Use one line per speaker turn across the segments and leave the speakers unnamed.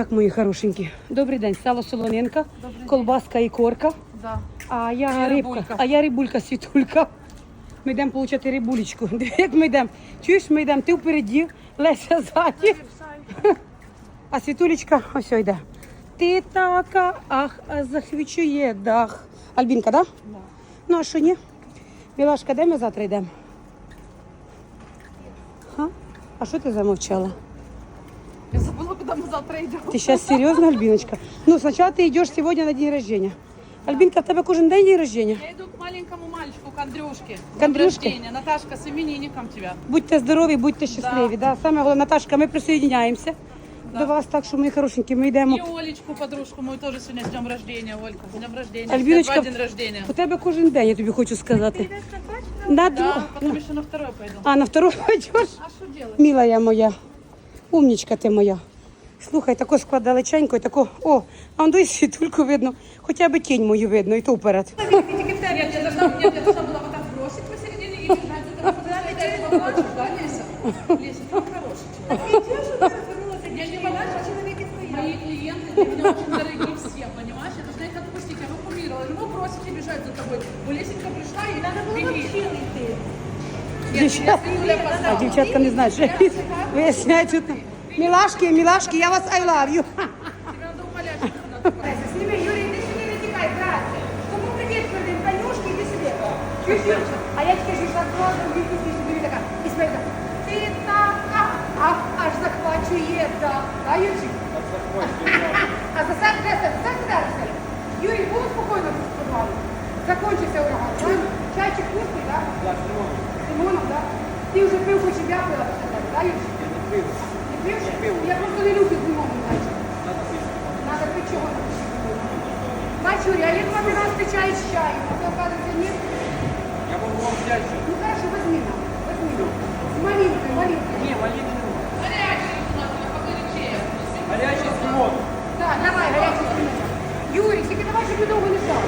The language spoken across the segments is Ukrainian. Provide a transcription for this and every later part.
Так, мої хорошенькі. Добрий день, сало солонинка, колбаска і корка.
Да.
А я
І
рибка,
рибулька.
а я рибулька світулька. Ми йдемо получати рибулечку. Диви, як ми йдемо. Чуєш, ми йдемо, ти впереді, Леся ззаді. А світулечка ось йде. Ти така, ах, а захвічує дах. Альбінка, да?
Да.
Ну, а що ні? Мілашка, де ми завтра йдемо? Ха? А що ти замовчала?
Я забыла, куда мы завтра идем.
Ты сейчас серьезно, Альбиночка? Ну, сначала ты идешь сегодня на день рождения. Альбинка, в тебе кожен день день рождения?
Я иду к маленькому мальчику, к Андрюшке.
К Андрюшке?
День рождения. Наташка, с именинником тебя.
Будьте здорові, будьте щасливі. Да. Саме головне, Наташка, ми присоединяємося до вас, так що ми хорошенькі, ми йдемо.
И Олечку, подружку мою, тоже сегодня с днем рождения. Олька, с днем рождения.
Альбиночка,
Альбиночка. день рождения.
у тебе кожен день, я тобі хочу сказати. На
Да,
дво...
потом еще на второй пойду.
А, на второй пойдеш?
А что делать?
Милая моя, умнічка ти моя. Слухай, тако склад далеченько, і тако, о, а он десь світульку видно, хоча б тінь мою видно, і то вперед.
Я тебе должна, я тебя должна была вот так бросить посередине и бежать за тобой. Потому что ты этого хочешь, да, Леся? Леся, ты хороший человек. Я не боюсь, человек Мои клиенты для меня очень дорогие все, понимаешь? Я должна их отпустить. Я бы кумировала. Не могу бросить и бежать за тобой. У Лесенька пришла и надо было вообще Я
Дівчат... А дівчатка не знають, що виясняють. тут. Мілашки, мілашки, я вас I love you.
Сними, Юрий, иди сюда, не текай, здрасте. Кому привет передаем? Танюшке, иди сюда. Чуть, Юрчик. А я тебе сейчас глазом виду, ты сюда, иди такая. И смотри, так. Ты така, ах, аж захвачує, да. Да, Юрчик? А за сам де це? Так, так, так. Юрій, було спокійно тут в підвалі? Закончився ураган. правильно? Чайчик вкусний, да? Да, з лимоном, да? Ти вже пив, хоч і я пила після тебе, да, Юрчик? Не пив? Не пив. Я просто не люблю з лимоном, значить. Надо пить чого Бачу, Юрий, а если один раз ты чай с чаем, а то оказывается нет.
Я могу вам взять же.
Ну хорошо, возьми нам, возьми. С малинкой, малинкой.
Не, малины.
Горячий у нас, а погорячее.
Горячий с лимоном.
Да, давай, горячий снимай. Юрий, тільки давай, щоб ми довго не ждали.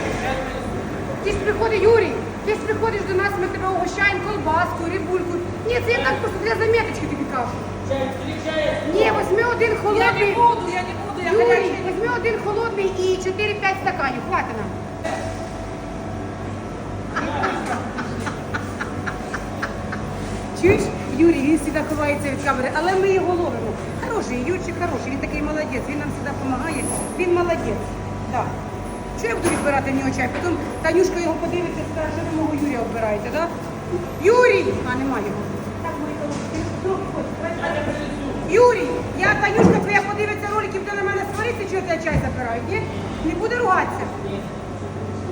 Ти ж приходиш, Юрій, ти ж приходиш до нас, ми тебе угощаємо колбаску, рибульку. Ні, це я так просто для заметочки тобі кажу. Ні, возьми один
Я не
холодний.
буду, я не буду, я
Юрій, возьми один холодний і 4-5 стаканів, хватить нам. Чуєш, Юрій, він завжди ховається від камери, але ми його ловимо. Хороший, Юрчик хороший, він такий молодець, він нам завжди допомагає, він молодець. Да. Що я буду відбирати в нього чай? Потім Танюшка його подивиться скаже, що ви мого Юрія обираєте, да? Юрій! А, немає його. Так, мої хороші, трохи хочеш, давай. Юрій, я Танюшка твоя подивиться ролики, буде на мене сваритися, чого я чай забираю, ні? Не буде ругатися.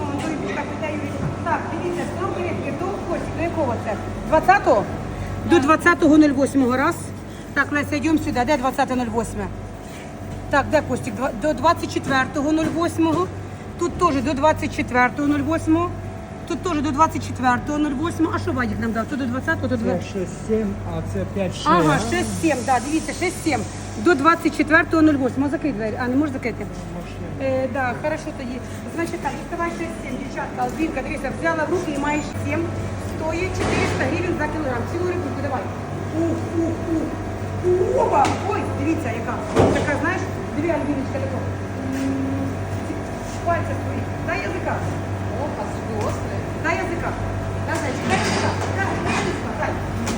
О, ну, так, де Юрій? Так, дивіться, строки рибки, до до якого це?
20-го? До 20.08 раз. Так, Леся, йдемо сюди. Де 20.08? Так, де Костік? До 24.08. Тут теж до 24.08. Тут теж до 24.08. А що Вадик нам дав? То до 20-го, до 20
6, 7, а це 5, 6.
Ага, 6-7, да, дивіться, 6-7. До 24.08. Закрий двері. А, не можеш закрити? Е, да, хорошо тоді. Значить так, діставай 6-7, дівчатка, Албінка, дивіться, взяла в руки і маєш 7. Стоїть 400 гривень за кілограм. Цілу рибку давай. Ух, ух, ух. Опа! Ой, дивіться, яка. Така, знаєш, дві Альбіночка тако. Пальця свої. Дай язика.
О, острый.
Дай язика. Дай, зайчик, дай язика. Дай, дай язика, дай.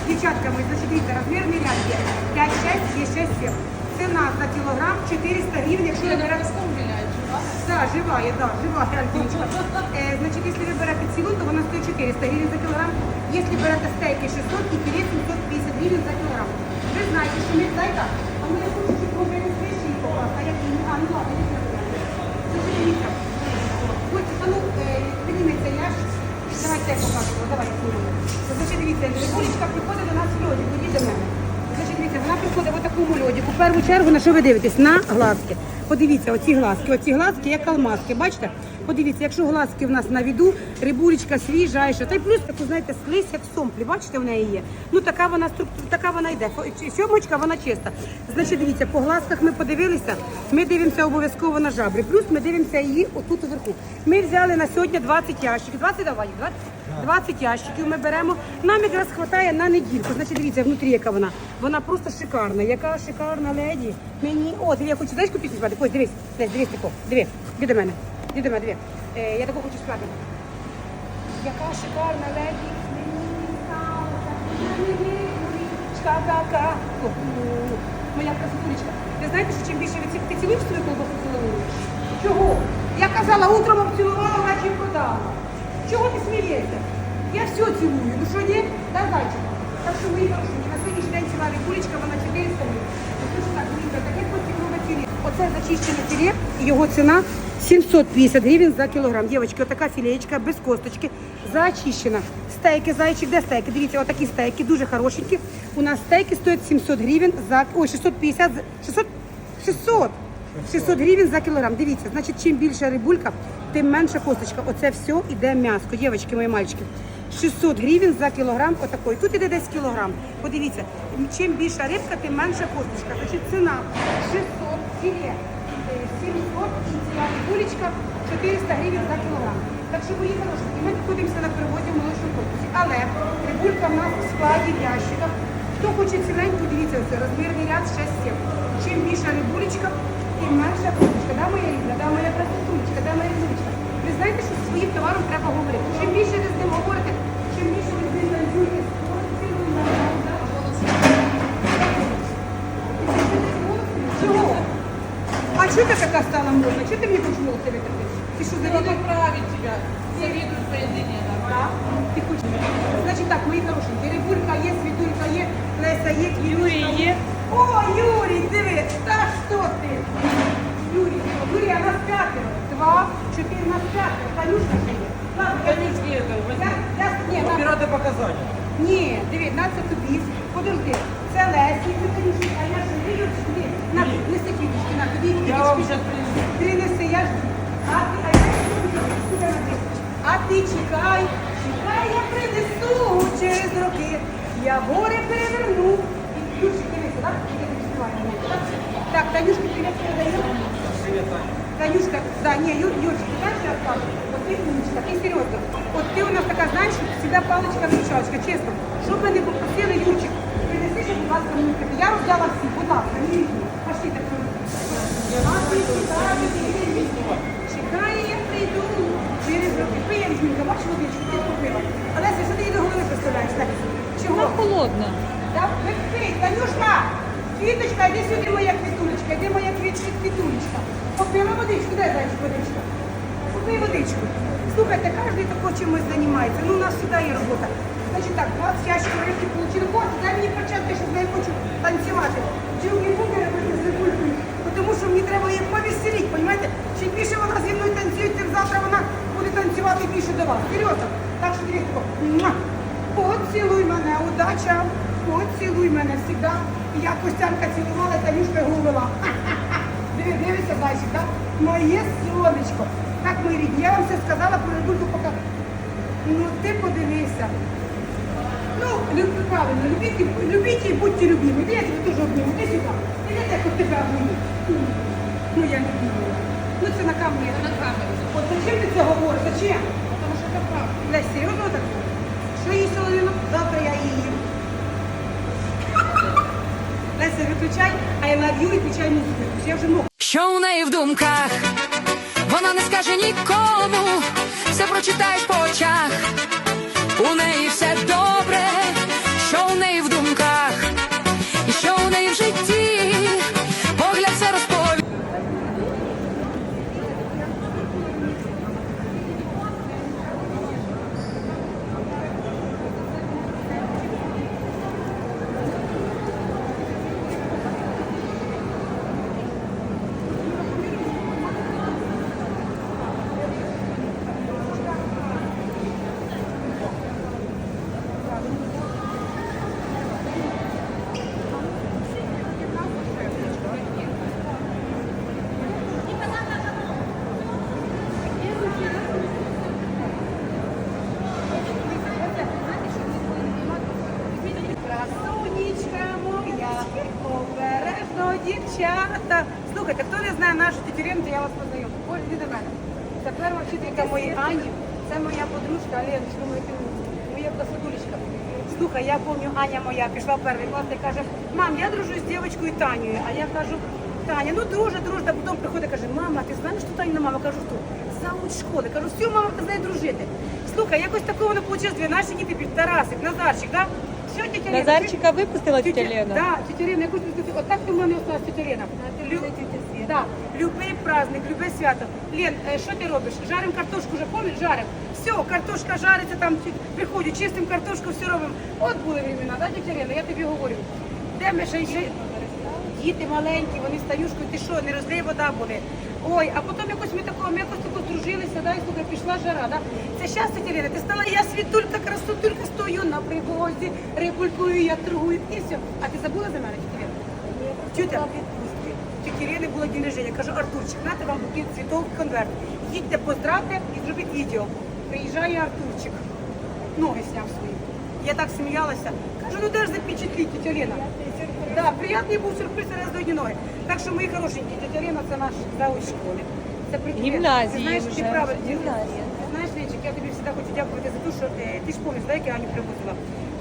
Дівчатка мої, значить, дивіться, розмір міряд є. 5-6, є 6-7. Ціна за кілограм 400 гривень, якщо ви
Я на
берете...
песком виляю, жива?
Да, живая, да, живая альпиночка. Э, значит, если вы берете цілу, то вона стоїть 400 гривень за кілограм. Если берете стейки 600 і філе 750 гривень за кілограм. Ви знаєте, що ми, дай так, а ми хочу, щоб може не свіжі попасти, а як ні, а, ну ладно, не треба. Значить, дивіться. Ось, а ну, е, підніметься ящик. Давайте я покажу, давай, знімемо. Значить, дивіться, Олечка приходить до нас в льодику, ходіть до мене. Значить, дивіться, вона приходить в такому льодику. В першу чергу, на що ви дивитесь? На глазки. Подивіться, оці глазки, оці глазки, як алмазки. Бачите? Подивіться, якщо глазки в нас на віду, рибулечка свіжайша, та й плюс таку, знаєте, слизь, як в сомплі. Бачите, в неї є. Ну така вона структура, така вона йде. Сьомочка, вона чиста. Значить, дивіться, по глазках ми подивилися. Ми дивимося обов'язково на жабри. Плюс ми дивимося її отут уверху. Ми взяли на сьогодні 20 ящиків. 20 давай, 20? 20 ящиків ми беремо. Нам якраз вистачає на недільку. Значить, дивіться, внутрі яка вона. Вона просто шикарна. Яка шикарна леді. Мені. О, диви, я хочу знаєш, яку пісню співати? Ось, дивись, дивись, дивись тако. Диви, іди до мене. Іди до мене, диви. Е, я таку хочу співати. Яка шикарна леді. Моя красотулечка. Ви знаєте, що чим більше ви ти цілуєш свою колбасу цілуєш? Чого? Я казала, утром обцілувала, наче продала. Чого ти смієшся? Я все цілую. Ну що ні? Да, зайчик. Так що мої хороші, на сьогоднішній день ціла рибулечка, вона 400 гривень. Ну. Оце зачищене філе, його ціна 750 гривень за кілограм. Дівчатки, отака філеєчка без косточки, зачищена. Стейки, зайчик, де стейки? Дивіться, отакі стейки, дуже хорошенькі. У нас стейки стоять 700 гривень за, ой, 650, за- 600, 600. 600 гривень за кілограм. Дивіться, значить, чим більша рибулька, тим менша косточка. Оце все іде м'ясо. Дівчатки, мої мальчики. 600 гривень за кілограм отакої. Тут іде десь кілограм. Подивіться, чим більша рибка, тим менша косточка. Значить, ціна 600 філе, е, 700 і ціна рибулечка 400 гривень за кілограм. Так що, мої хороші, ми знаходимося на привозі в молодшому корпусі. Але рибулька в нас в складі в ящиках. Хто хоче ціленьку, дивіться, ось розмірний ряд 6-7. Чим більша рибулечка, тим менша косточка. Да, моя рідна, да, моя красотулечка, да, моя рибулечка. Ви знаєте, що зі своїм товаром треба говорити. Чим більше ви з ним говорите, чим більше ви з ним танцюєте. Чого? А чого ти така стала модна? Чого ти мені хочеш волоси витерти? Ти що, завідуєш?
поправить тебя. Завидую твоей длине, да.
Ти хочеш? Значить так, мої хорошенькі, Рибулька є, Світулька є, Леся є, Юрій є. О, Юрій, диви, та що ти? Юрій, Юрій, а нас п'ятеро. Два, чотири, нас п'ятеро. Танюшка ще є. Ладно, я не
Ні,
ні, на-
Збирати показання.
ні, диви, на це тобі. Подожди, це Лесі, це Танюшка, а я ж не. На, неси квіточки, на, тобі
Я вам зараз принесу.
Ти неси, я ж. А ти, а я сюди на А ти чекай, чекай, я принесу через роки. Я горе переверну. І так? Так? Танюшка, привіт передаю.
Привіт, Таня.
Танюшка, да, не, Ю, Юрчик, ты знаешь, что я скажу? Вот ты умничка, ты серьезно. Вот ты у нас такая, знаешь, всегда палочка-выручалочка, честно. Щоб ми не попросили, Юрчик, принеси, ще, будь ласка, мені таке. Я роздала всі, будь ласка, не візьму. Пошли так. А ти чекай, чекай, я прийду. Через роки. Пиє, Візьмінка, бачиш, водичку, ти купила. Олеся, що ти її до голови представляєш? Так, Чого?
холодно.
Да, ви пий, Танюшка! Квіточка, йди сюди, моя квітулечка, йди моя квітулечка. Попила водичку, дай зайчик водичка. Попий водичку. Слухайте, кожен тако чимось займається. Ну, у нас завжди є робота. Значить так, 20 ящиків рибки получили. Костя, дай мені перчатки, щоб я хочу танцювати. Ділки буде робити з рибулькою. Тому що мені треба її повеселити, розумієте? Чим більше вона зі мною танцює, тим завтра вона буде танцювати більше до вас. Серйозно. Так що дивіться. Поцілуй мене, удача, поцілуй мене завжди. І я Костянка цілувала, Танюшка. Ха-ха-ха. Диви, дивися, зайчик, так? Моє сонечко. Так, мої рідні, я вам все сказала про рибульку поки. Ну, ти подивися. Ну, люб- правильно, любіть, і- любіть і будьте любимі. Я тебе теж обніму. Іди сюди. Іди, я як тебе обніму. Ну, я любимі. Ну, це на камері.
На камеру.
От зачем ти це говориш? Зачем?
Потому что это правда.
Лесь, серйозно так? Що їй солонину? Завтра я її їм. Леся, виключай а я you і включай музику. Я вже мог.
Що у неї в думках? Вона не скаже нікому, все прочитаєш по очах. У неї все добре, що у неї в думках, і що у неї в житті,
Слухай, я пам'ятаю, Аня моя пішла в перший клас і каже, мам, я дружу з дівчинкою Танею. А я кажу, Таня, ну друже, друже, а потім приходить каже, мама, ти знаєш, що Таня мама? Кажу, хто? Завуч школи. Кажу, все, мама, ти з нею дружити. Слухай, якось такого не вийшло, дві наші діти, під Тарасик, Назарчик, да? Все, тітя Лена,
Назарчика випустила тетя
Тетя-
Лена?
Да, тетя Лена, якусь тут- отак ти в мене осталась тетя Лена. Лю- Да, любий праздник, любе свято. Лен, е, що ти робиш? Жарим картошку вже, пам'ятаєш? Жарим. Все, картошка жариться, там приходю, чистим картошку, все робимо. От були времена, тетя Лена, я тобі говорю. Де ми ще ще діти маленькі, вони стаюшкою, ти що, не розлий вода були. Ой, а потім якось ми такого, ми якось тако здружилися, да, і слухай, пішла жара, да. Це щас, Лена, ти стала, я світулька, красотулька, стою на привозі, рибулькую, я торгую, і все. А ти забула за мене? Тетя, тетя Лени було день рождения. Кажу, Артурчик, нате вам букет цвітов, конверт. Їдьте, поздравте і зробіть відео. Приїжджає Артурчик. Ноги сняв свої. Я так сміялася. Кажу, ну де ж запечатліть, тетя Лена? Да, приятний був сюрприз раз до одні ноги. Так що, мої хорошенькі, тетя Лена це наш завуч школи. Це.
Гімназії
Ти знаєш, ти
вже.
правильно.
Гімназія.
Знаєш, Лечик, я тобі завжди хочу дякувати за те, що е, ти ж пам'ятаєш, да, як я Аню привозила.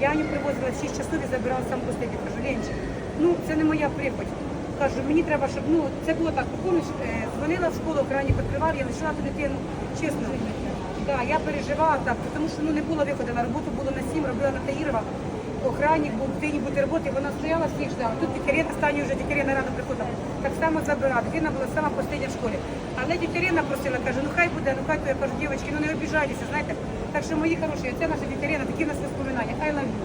Я Аню привозила в 6 часов і забирала сам. Я кажу, Ленчик, ну це не моя прихоть. Кажу, мені треба, щоб ну це було так. Ти пам'ятаєш, е, дзвонила в школу, охранник відкривав, я лишила ту дитину. Чесно. Да, я переживала так, тому що ну не було виходу на роботу, було на 7, робила на Таїрова. Охранник був дитині бутерброти, вона стояла всіх ждала. Тут Тетярина, останньою вже Тетярина рано приходила. Так само забирала. Дитина була сама остання в школі. Але Тетярина просила, каже, ну хай буде, ну хай то я кажу, дівчатки, ну не обіжайтеся, знаєте. Так що мої хороші, це наша Тетярина, такі в нас воспоминання. I love you.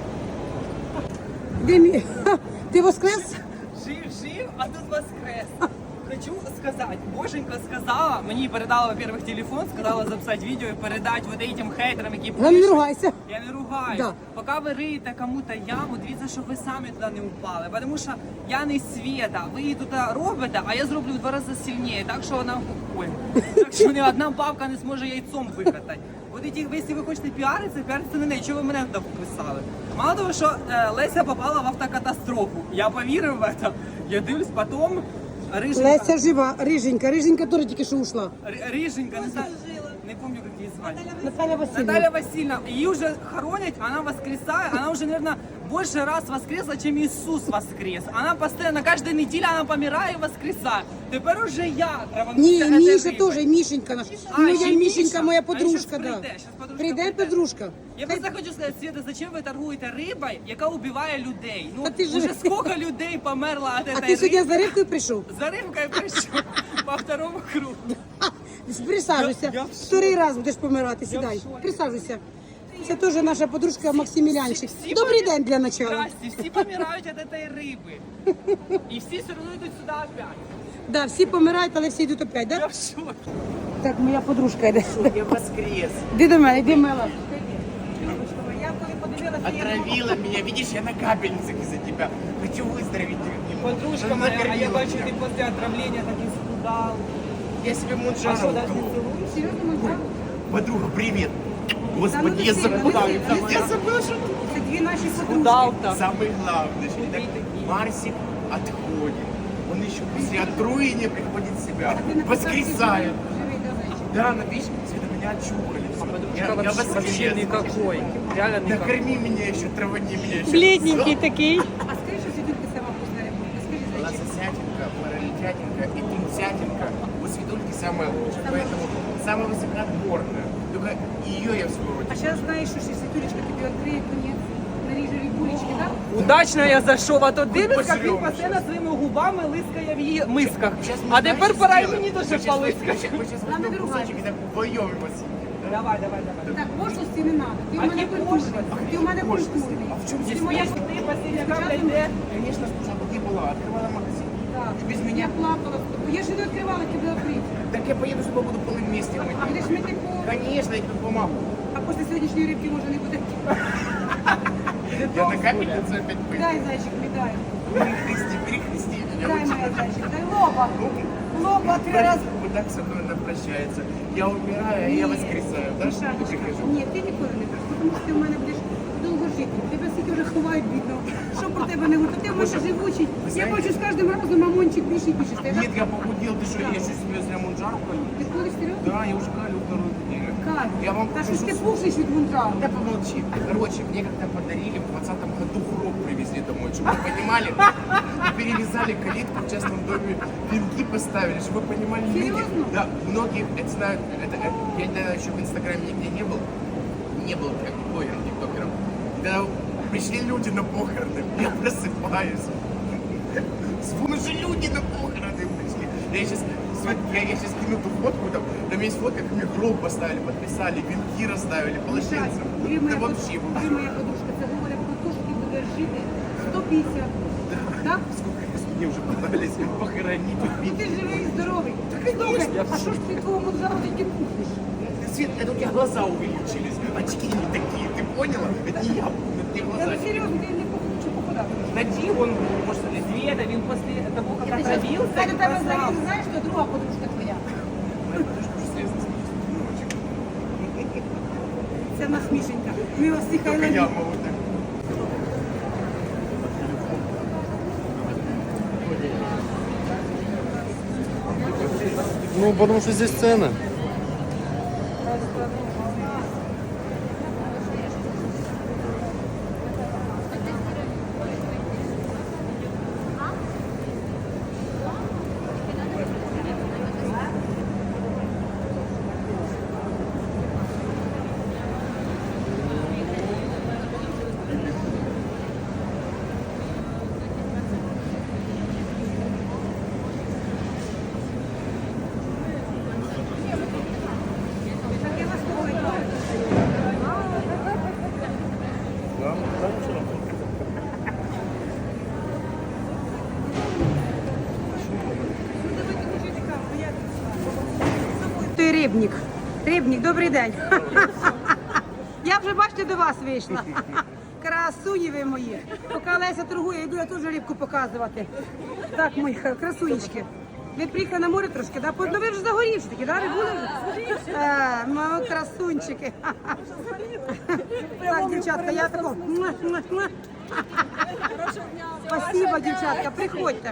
Димі, ти воскрес?
Жив, жив, а тут воскрес. Хочу сказать, Боженька сказала, мені передала, во-первых, телефон, сказала записати відео і передати вот этим хейтерам, які
Гам, не ругайся.
Я не ругаюсь.
Да.
Поки ви риєте кому-то яму, дивіться, щоб ви самі туди не упали. Тому що я не света. Ви її тут робите, а я зроблю в два рази сильніше, так що вона ой. Так що ні одна бабка не зможе яйцом викатати. От і ті, якщо ви хочете піаритися, піаритися на неї. Чого ви мене туди пописали? Мало того, що е, Леся попала в автокатастрофу. Я повірив в це. Я дивлюсь, потім Риженька,
Леся жива, риженька, риженька теж тільки що ушла.
Р- Риженька, не знаю, не помню, как її звати.
Наталя Васильівна.
Наталья Васильевна, ее уже хоронят, она воскресает, она уже, наверное, больше раз воскресла, чем Иисус воскрес. Она постоянно, каждая неделя она помирает и воскресает. Теперь уже я
Ні,
травануся
і
этой
Міша
рыбой.
теж, і Мішенька наш.
А,
Моя
ще й
Мішенька,
Міша.
моя
А,
подружка,
щас
да.
прийде, щас подружка
Прийде
прийде.
подружка.
Я просто хочу сказати, Света, зачем ви торгуєте рибою, яка убиває людей? Ну,
Та ти ж-
уже сколько людей померло от
А
этой
ти сьогодні
рыбы.
за рибкою прийшов?
За рыбкой пришел по второму кругу.
Присаджуйся.
Я- я в шокі.
Вторий раз будеш помирати, сідай.
в шокі.
Присаджуйся. Це теж наша подружка Максимілянчик.
Всі
Добрий
помі-
день для начала.
Здрасте, всі помирають від этой риби. І всі все одно йдуть сюди опять.
Да, всі помирають, але всі йдуть опять,
Я
да?
в шокі.
Так, моя подружка йде.
Я воскрес.
Іди до мене, іди мила. Я коли подивилася, я
Отравила меня. Видишь, я на капельницах из-за тебя. Хочу выздороветь.
Подружка моя, а я бачу, ти після отравлення так і схудав.
Я себе
А
мунджару
що, не цілуєш?
серйозно?
Подруга, привет. Господи,
ну
я
ты
забыл.
сильно,
Я забыл, что
Це дві наші подружки.
Схудав там.
самое главное. что так Марсик отходит. Он еще после отруения приходит в себя.
Ти на
Воскресает.
Живий, да, зайчик.
Да, но видишь, Света, меня отчухали. Я, я воскрес.
никакой. Реально
Накорми меня еще, травани меня еще.
Бледненький такий.
Удачно я зайшов, а то дивись, як він
Посрем
постійно своїми губами лискає в її мисках.
Сейчас мы
А
знаешь,
тепер
что
пора і
сделаем?
мені
Мы
дуже
сейчас-
полискати.
Мы сейчас
Нам не
возьмем
ругайся.
кусочек и так вдвоем его съедим.
Давай, давай, давай.
Так, пошлості не треба. Ти в
А
мене
які
культурний.
пошлості?
Ти в мене
Пошлості?
культурний.
А в чому
Ти
здесь
моя
пошлость?
Ти постійно
Спочатку-
капля йде.
Конечно, спочатку ты была, открывала магазин.
Так.
Ты без
Я
меня.
плакала. з тобою. Я ж не відкривала тебе відкрити.
Так я поеду с тобой, буду полы вместе мыть.
Будеш мити по...
Конечно, я тебе помогу.
А після сьогоднішньої рибки може не буде.
Я на капельницу опять пойду.
Дай, зайчик, мій, дай.
Перехрести, перехрести меня.
Дай, моя зайчик, дай лоба. Лоба три рази.
Вот так со мной она прощается. Я умираю, а я воскресаю. Да, что
Мішанечка,
ты прихожу?
Ніколи не прийшов, тому що ти в мене будеш довго жити. Тебе скільки вже ховають бідно. Що про тебе не говорять? Ти може живучий. Я бачу з кожним разом мамончик більше і більше.
Нет, я похудел, ты что, я сейчас себе зря мунджару калю?
Ти ходиш серйозно?
Да, я уже калю вторую неделю.
Кать,
Я вам
та що ж ти
покажу.
пухнеш від мунтрау?
Да помолчи. Короче, мне когда подарили в 20 году хроб привезли домой, чтобы вы понимали, перевязали калитку в частном доме, венки поставили, чтобы вы понимали, люди,
Серьезно?
да, многие это знают, это, это- я тогда еще в Инстаграме нигде не был, не был как блогером, тиктокером. Да, пришли люди на похороны, я просыпаюсь. Вон же люди на похороны пришли. Я сейчас, я, я сейчас кину ту фотку, там, там есть фотка, как мне гроб поставили, подписали, венки расставили, полотенца.
Дві
Да
моя,
вообще,
дві
вообще.
моя подушка. Це говорить про те, що ти будеш жити 150. Так?
Сколько раз мне уже пытались похоронить,
Ну
убить.
ти живий і здоровий. Слухай, а що ж ти твого мунтрау ти пухнеш?
Свет, это у тебя глаза увеличились, очки не такие, ты поняла? Это не я, это не
Я
глаза.
ну серйозно, ти не похудав, чи похудав?
Наді, он, может, Света, він після того,
Я
як
ти щас-
отравився,
Катя, тебе
красав.
взагалі не знаєш, що друга подружка твоя. Це насмішенька. Ми вас всіх
так.
Ну, потому что здесь цены.
Так я вас слухаю. Той рибник. Рибник, добрий день. Я вже бачите до вас вийшла. Красуні ви мої. Поки Леся торгує, йду я теж рибку показувати. Так, мої красунечки. Ви приїхали на море трошки, да? Ну ви вже загорівші такі, да? Ви були вже? Е, мама, красунчики. Так, дівчатка, я тако. Спасибо, дівчатка, приходьте.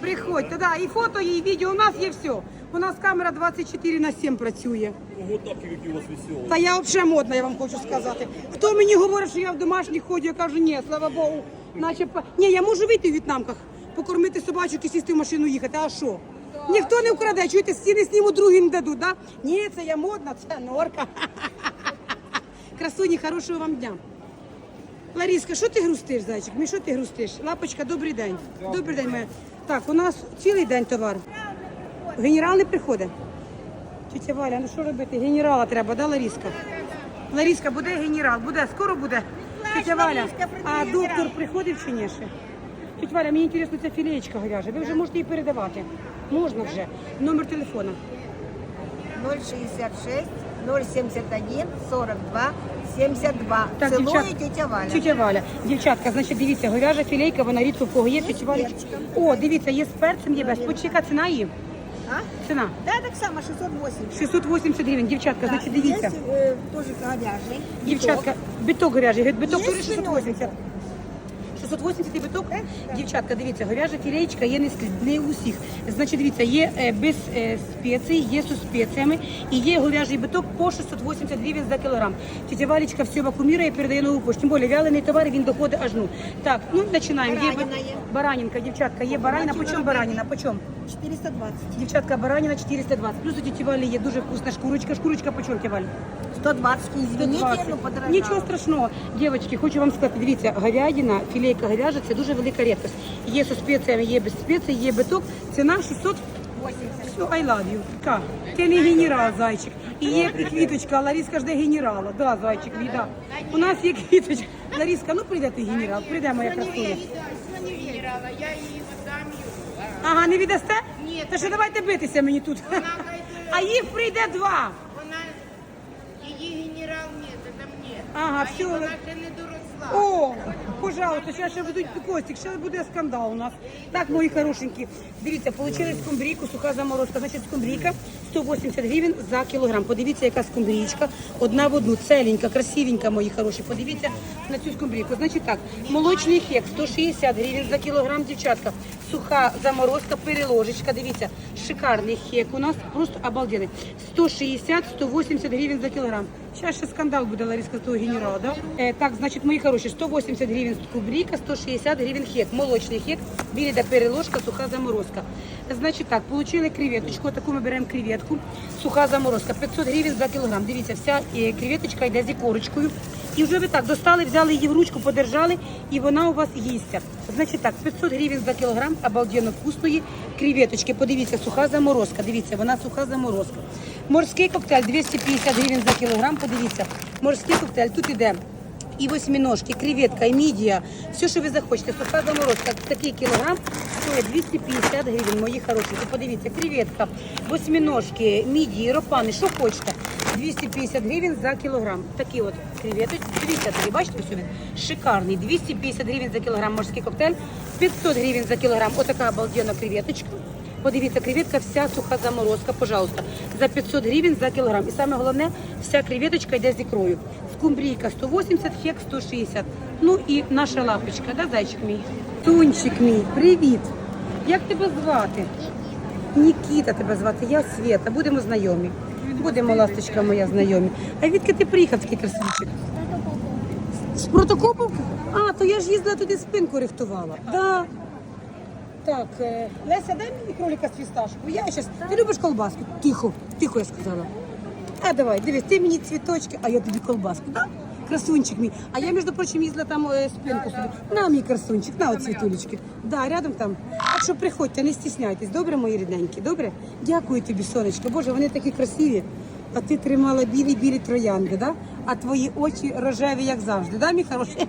Приходьте, да, і фото, і відео, у нас є все. У нас камера 24 на 7 працює.
Ого, тапки какие у вас веселые.
Та я взагалі модна, я вам хочу сказати. Хто мені говорить, що я в домашніх ходжу, я кажу, ні, слава Богу. Наче по- ні, я можу вийти в в'єтнамках, покормити собачок і сісти в машину їхати. А що? Ніхто не вкраде, чуєте, стіни сніму, другі не дадуть, да? Ні, це я модна, це норка. Красуні, хорошого вам дня. Ларіска, що ти грустиш, зайчик? Мій, що ти грустиш? Лапочка, добрий день. Добрий день, моя. Так, у нас цілий день товар. Генерал не приходить. Тетя Валя, ну що робити? Генерала треба, да, Ларіска? Ларіска, буде генерал, буде, скоро буде. Тетя Валя, а доктор приходив чи ні ще? Тетя Валя, мені інтересно, ця філеєчка говяжа. Ви вже можете її передавати. Можна вже. Номер телефона.
066 071 42 72.
Так,
Целую
дівчат-
тетя Валя.
Тетя Валя. Дівчатка, значить, дивіться, говяжа філейка, вона рідко в кого є. Тетя Валя. О, дивіться, є з перцем, є без. Почекай, яка ціна її?
А?
Ціна.
Да, так само, 680.
680 гривень. Дівчатка, значить, дивіться.
Есть э, тоже говяжий.
Дівчатка, биток говяжий, говорить, биток
Є
теж 680. 680 биток. Дівчатка, дивіться, говяжа філеєчка є не, не у всіх. Значить, дивіться, є е, без е, спецій, є з спеціями і є говяжий биток по 680 гривень за кілограм. Тетя Валечка все вакуумірує, передає нову пошту. Тим більше вялений товар, він доходить аж ну. Так, ну починаємо.
Баранина є.
Баранинка, дівчатка, є баранина. По чому баранина? По чому?
420.
Дівчатка, баранина 420. Плюс у тіті Валі є дуже вкусна шкурочка. Шкурочка по чому, Валь?
120, извините,
120.
ну подорожало.
Нічого страшного. Дівчатки, хочу вам сказати, дивіться, говядина, філейка говяжа це дуже велика рідкость. Є зі спеціями, є без спецій, є биток. Ціна 600 все, I love you. Ка, ти не генерал, зайчик. І є квіточка, Ларіска жде генерала. Да, зайчик, мій, да. У нас є квіточка. Ларіска, ну прийде ти генерал, прийде моя красуня. Ага, не віддасте? Ні. Та що давайте битися мені тут. А їх прийде два.
Вона її генерал ні, це мені.
Ага,
а
все.
вона ще не доросла.
О, пожалуйста, зараз ще ведуть Костик, ще буде скандал у нас. Так, мої хорошенькі. Дивіться, получили скумбрійку, суха заморозка. Значить, скумбрійка 180 гривень за кілограм. Подивіться, яка скумбрічка. Одна в одну, целенька, красивенька, мої хороші. Подивіться на цю скумбрійку. Значить так, молочний хек 160 гривень за кілограм, дівчатка. Суха заморозка, переложечка. Дивіться, шикарний хек у нас, просто обалденний. 160-180 гривень за кілограм. Зараз ще скандал буде, Лариска, з того генерала, да? Е, так, значить, мої хороші, 180 гривень скумбрійка, 160 гривень хек. Молочний хек, біліда переложка, суха заморозка. Значить так, получили креветочку, таку ми беремо креветку, суха заморозка, 500 гривень за кілограм. Дивіться, вся е, креветочка йде з ікорочкою. І вже ви так достали, взяли її в ручку, подержали, і вона у вас їсться. Значить так, 500 гривень за кілограм, обалденно вкусної креветочки. Подивіться, суха заморозка. Дивіться, вона суха заморозка. Морський коктейль 250 гривень за кілограм. Подивіться, морський коктейль тут іде. І восьминожки, креветка, і мідія, все, що ви захочете. Суха заморозка, такий кілограм стоїть 250 гривень, мої хороші. Ви подивіться, креветка, восьминожки, мідії, ропани, що хочете. 250 гривень за кілограм. Такі от креветочки. Дивіться, такі, бачите, ось він шикарний. 250 гривень за кілограм морський коктейль, 500 гривень за кілограм. Отака обалденна креветочка. Подивіться, креветка вся суха заморозка, пожалуйста, за 500 гривень за кілограм. І саме головне, вся креветочка йде з ікрою. Скумбрійка 180, хек 160. Ну і наша лапочка, да, зайчик мій? Тунчик мій, привіт. Як тебе звати? Нікіта тебе звати, я Света, будемо знайомі. Будемо, ласточка моя, знайомі. А відки ти приїхав такий красивчик? З Протокоповки? А, то я ж їздила туди спинку рихтувала. Да. Так, е, Леся, дай мені кролика з фісташку. Я щас. Ти любиш колбаску? Тихо, тихо, я сказала. А давай, дивись, ти мені цвіточки, а я тобі колбаску. Да? Красунчик мій. А я, між прочим, їздила там е, спинку собі. На мій красунчик, на от цвітулечки. Да, рядом там. Так що приходьте, не стісняйтесь. Добре, мої рідненькі? Добре? Дякую тобі, сонечко. Боже, вони такі красиві. А ти тримала білі-білі троянди, да? А твої очі рожеві, як завжди, да, мій хороший?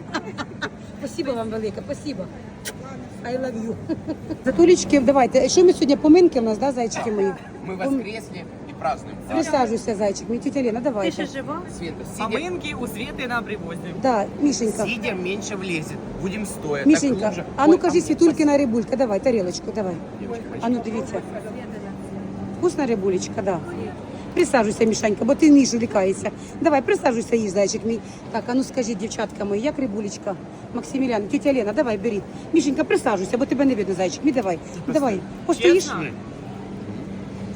Спасибо вам велике, спасибо. I love you. Затулечки, давайте. Що ми сьогодні? Поминки у нас, да, зайчики мої? Пом-
воскресли празднуем.
Присаджуйся, зайчик. Мій тетя Лена, давайте.
жива?
Света, сидя,
Поминки у Світи на привозі.
Да, Мішенька.
сидя меньше влезет. Будем стоя. так
Мішенька,
глубже.
а ну
Ой,
кажи,
а,
світулькина рибулька, давай, тарілочку, давай.
Девочки,
А ну дивіться. Вкусна рибулечка, да. Присаджуйся, Мішанька, бо ти Мішу лікаєшся. Давай, присаджуйся, їж, зайчик мій. Так, а ну скажіть, дівчатка мої, як рибулечка? Максимілян, тетя Лена, давай, бери. Мішенька, присаджуйся, бо тебе не видно, зайчик. Мій давай. Давай. Постоїш?
Чесно?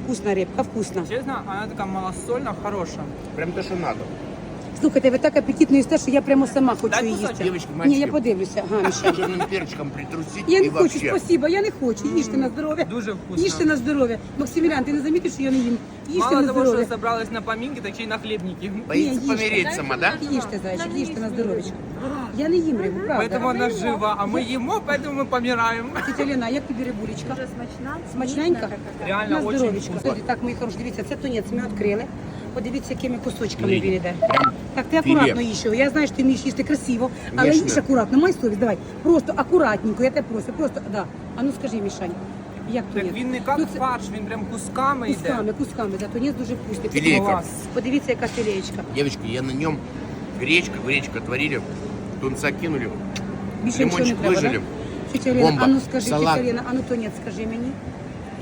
Вкусна репка, вкусно.
Честно, она такая малосольная, хорошая.
Прям то, что надо.
Слухайте, ви так апетитно їсте, що я прямо сама хочу
Дай
її
кусочок.
їсти.
Девочки,
Ні,
мальчики.
я подивлюся. Ага, Міша.
Черным перчиком притрусить
Я
и
не хочу,
вообще.
спасибо, я не хочу. Їжте на здоров'я.
Дуже вкусно.
Їжте на здоров'я. Максимілян, ти не замітиш, що я не їм? Їжте
Мало
на
того,
здоров'я.
що собрались на поминки, так ще й на хлібники.
Боится
Не,
помереть сама, да?
Їжте, зайчик, їжте на здоров'ячко. Я не їм рибу, правда.
Поэтому вона жива, а ми їмо, поэтому ми помираємо.
Тетя Лена, як тобі рибулечка?
Дуже смачна.
Смачненька?
Реально
на
очень
здоров'ячко.
вкусно.
Слухайте, Так, мої хороші, дивіться, це тунець ми відкрили. Подивіться, якими кусочками
Смотрите,
він іде. Так, ти акуратно їж його. Я знаю, що ти вмієш їсти красиво, але
Конечно.
їж акуратно. Май совість, давай. Просто акуратненько, я тебе прошу. Просто, да. А ну скажи, Мішань, як
Так
тунець?
він не як
Ну, це-
фарш, він прям кусками йде.
Кусками, кусками, да, тунець дуже вкусний.
Філейка.
Клас. Подивіться, яка філеєчка.
Девочки, я на нем гречка, гречка отварили, тунца кинули.
Більше нічого не
Лимончик
треба,
вижили.
да? Тетя Лена,
Бомба.
а ну скажи,
Салат.
тетя Лена, а ну тунець скажи мені.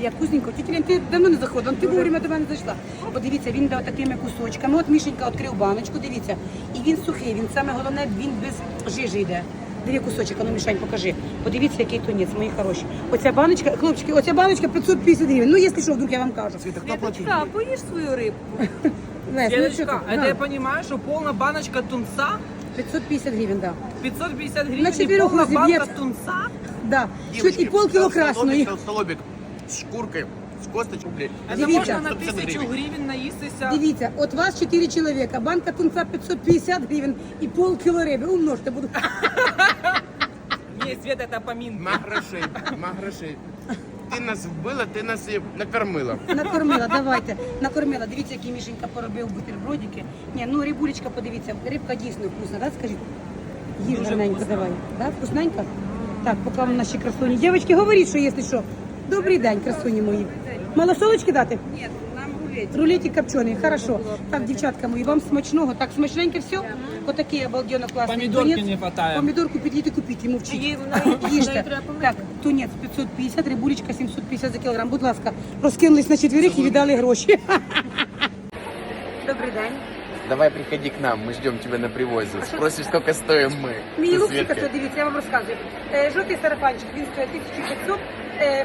Як вкусненько. Лена, ти давно не заходила, ти вовремя до мене зайшла. Подивіться, він дав такими кусочками. От Мішенька відкрив баночку, дивіться. І він сухий, він саме головне, він без жижі йде. Диви кусочок, ну Мішань, покажи. Подивіться, який тунець, мої хороші. Оця баночка, хлопчики, оця баночка 550 гривень. Ну, якщо що, вдруг я вам кажу.
Светочка, поїж свою рибку.
Лесь, ну що ти?
это
На,
я понимаю, что полная баночка тунца
550 гривень, да.
550 гривен
На
и
четверых
полная банка тунца.
Да. Що і полкіло красної.
толстолобик с шкуркой, с косточкой, блядь.
Это
Дивіться.
можно на
150
тысячу
гривен.
гривен наїстися.
Дивіться, от вас 4 чоловіка, банка тунца 550 гривень і пол кіло риби. Умножте, буду.
Ні, Свет, это поминки.
Магрошей, магрошей. Ти нас вбила, ти нас і накормила.
Накормила, давайте. Накормила. Дивіться, який Мішенька поробив бутербродики. Ні, ну рибулечка, подивіться, рибка дійсно вкусна, да, скажіть? Їж
Дуже
гарненько,
вкусно.
давай. Да, вкусненько? Так, поки вам наші красуні. Дівчатки, говоріть, що якщо що. Добрий день, красуні мої. Малосолочки дати?
Нет, нам
Рулетик копчений, хорошо. Так, дівчатка мої, вам смачного, так смачненьке все? Отакий обалденно класний
Помідорки
тунець.
не хватає.
Помідорку підійте купіть, і мовчіть. Їжте. Так, тунець 550, рибулечка 750 за кілограм. Будь ласка, розкинулись на четверих і віддали гроші. Добрий день.
Давай приходи к нам, мы ждем тебя на привозе. Спросишь, сколько стоим мы. Светкой.
це дивіться, я вам розказую. Е, Жовтий сарафанчик, він стоїть 1500, е,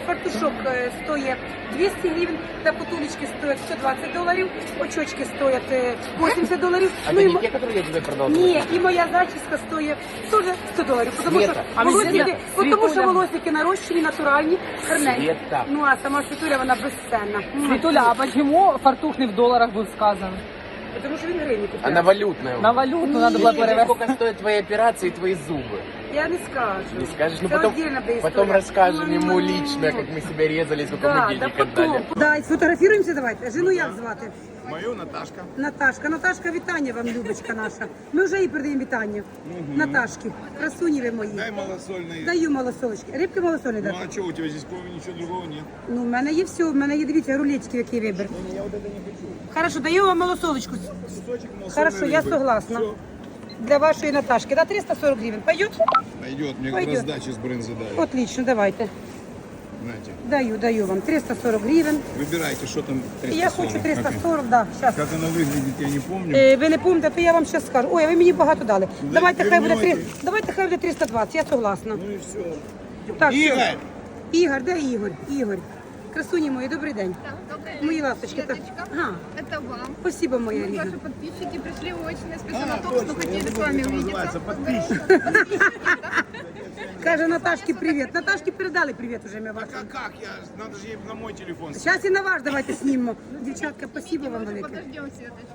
фартушок е, стоїть 200 гривень, та потулечки стоять 120 доларів, очочки стоять е, 80 доларів.
А
Ну,
это
і
не те, которые я тебе продал?
Ні, і моя зачіска стоїть теж 100 доларів, тому що,
А
волосники,
Света,
тому що
Світуля.
волосники нарощені, натуральні, гарненькі. Ну а сама світуля, вона безценна.
Світуля, а чому фартух не в доларах був сказаний?
Тому що він гривні купляє.
Она валютная.
На валюту треба було
Сколько
перевести.
сколько стоят твои операции и твои зубы?
Я не скажу.
Не скажешь? Ну
Це
потом,
отдельно буде
потом
історія.
расскажем
Ну,
ему
ну,
лично,
ну.
как мы себя резали, сколько
Да,
мы
да,
денег
потом.
отдали.
Да, і сфотографіруємося давайте. Жену як звати?
Мою Наташка.
Наташка. Наташка, вітання вам, Любочка наша. Ми вже їй передаємо вітання. Наташки, красуні ви мої.
Дай малосольный.
Даю малосолочки. Рибки малосольні
Ну
дати?
а что, у тебя здесь кроме ничего другого нет?
Ну, в мене є все, в мене є, дивіться, рулетики, який вибір.
Я вот это не хочу.
Хорошо, даю вам малосолочку.
Кусочек малосольной
Хорошо, я
рыбы.
согласна.
Всё,
Для вашої Наташки. Да, 340 гривень. Пойдет?
пойдет, мне
Пойдет.
как раздачи с брынзы дали.
Отлично, давайте.
Знаете,
Даю, даю вам 340 гривень.
выбирайте, что там 340.
Я хочу
Как-
340, да, сейчас.
Как оно выглядит, я не помню.
Е, ви не пам'ятаєте, то я вам зараз скажу. Ой, а ви мені багато дали. Давайте хай буде три.
вернете.
Давайте хай буде 320, я согласна.
Ну и все.
Так, все.
Игорь!
Ігор, де Ігор? Ігор. Красуні мої, добрий день. Мої ласточки. Так. Ага.
Это вам.
Спасибо, моя рідна.
Ваши подписчики пришли очень специально
А,
только что
точно, я
хотели с
забыл,
вами
как это
увидеться.
называется, подписчик.
Каже Наташки привіт. Наташки передали привіт уже ми вашому.
Как, как я? Надо же ей на мой телефон.
Зараз і на ваш давайте знімемо. Дівчатка, спасибо вам велике.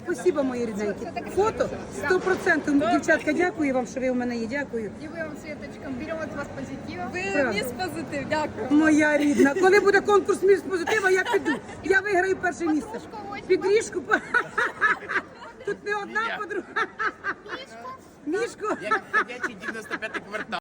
Спасибо, мої рідненькі. Фото 100%. Дівчатка, дякую вам, що ви у мене є. Дякую.
И вы вам, Светочка, берем от вас позитива.
Правда.
мисс позитив, дякую.
Моя рідна. Коли буде конкурс між позитива, я піду. Я виграю перше місце. Підріжку. Тут не одна подруга. Мішку.
Я как ходячий 95-й квартал.